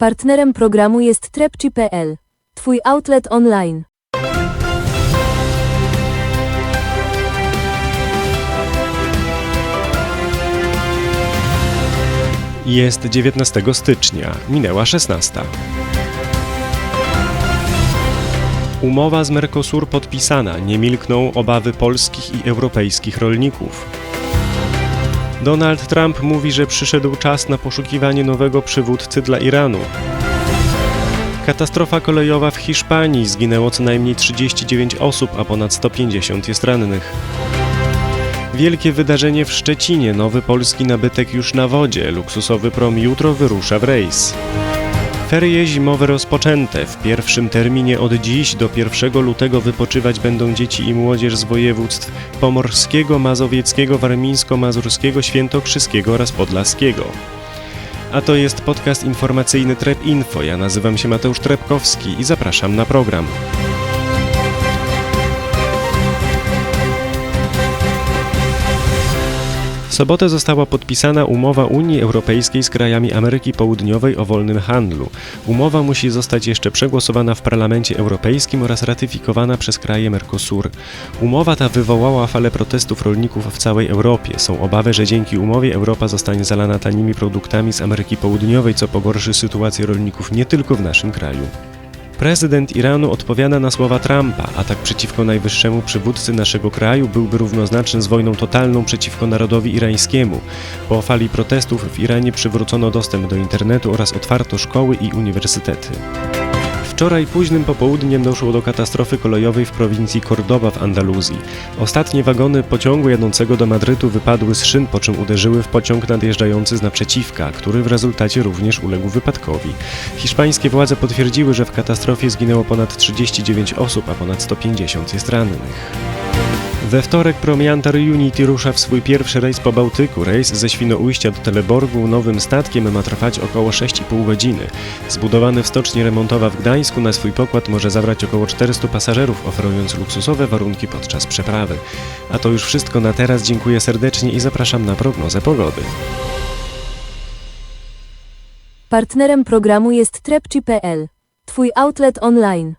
Partnerem programu jest trepci.pl, Twój outlet online. Jest 19 stycznia, minęła 16. Umowa z Mercosur podpisana, nie milkną obawy polskich i europejskich rolników. Donald Trump mówi, że przyszedł czas na poszukiwanie nowego przywódcy dla Iranu. Katastrofa kolejowa w Hiszpanii zginęło co najmniej 39 osób, a ponad 150 jest rannych. Wielkie wydarzenie w Szczecinie. Nowy polski nabytek już na wodzie. Luksusowy prom jutro wyrusza w rejs. Ferie zimowe rozpoczęte. W pierwszym terminie od dziś do 1 lutego wypoczywać będą dzieci i młodzież z województw pomorskiego, mazowieckiego, warmińsko-mazurskiego, świętokrzyskiego oraz podlaskiego. A to jest podcast informacyjny Trep Info. Ja nazywam się Mateusz Trepkowski i zapraszam na program. Sobotę została podpisana umowa Unii Europejskiej z krajami Ameryki Południowej o wolnym handlu. Umowa musi zostać jeszcze przegłosowana w Parlamencie Europejskim oraz ratyfikowana przez kraje Mercosur. Umowa ta wywołała falę protestów rolników w całej Europie. Są obawy, że dzięki umowie Europa zostanie zalana tanimi produktami z Ameryki Południowej, co pogorszy sytuację rolników nie tylko w naszym kraju. Prezydent Iranu odpowiada na słowa Trumpa. Atak przeciwko najwyższemu przywódcy naszego kraju byłby równoznaczny z wojną totalną przeciwko narodowi irańskiemu. Po fali protestów w Iranie przywrócono dostęp do internetu oraz otwarto szkoły i uniwersytety. Wczoraj późnym popołudniem doszło do katastrofy kolejowej w prowincji Cordoba w Andaluzji. Ostatnie wagony pociągu jadącego do Madrytu wypadły z szyn, po czym uderzyły w pociąg nadjeżdżający z naprzeciwka, który w rezultacie również uległ wypadkowi. Hiszpańskie władze potwierdziły, że w katastrofie zginęło ponad 39 osób, a ponad 150 jest rannych. We wtorek Promiantar Unity rusza w swój pierwszy rejs po Bałtyku. Rejs ze Świnoujścia do Teleborgu nowym statkiem ma trwać około 6,5 godziny. Zbudowany w stoczni remontowa w Gdańsku na swój pokład może zabrać około 400 pasażerów, oferując luksusowe warunki podczas przeprawy. A to już wszystko na teraz. Dziękuję serdecznie i zapraszam na prognozę pogody. Partnerem programu jest trepci.pl, Twój outlet online.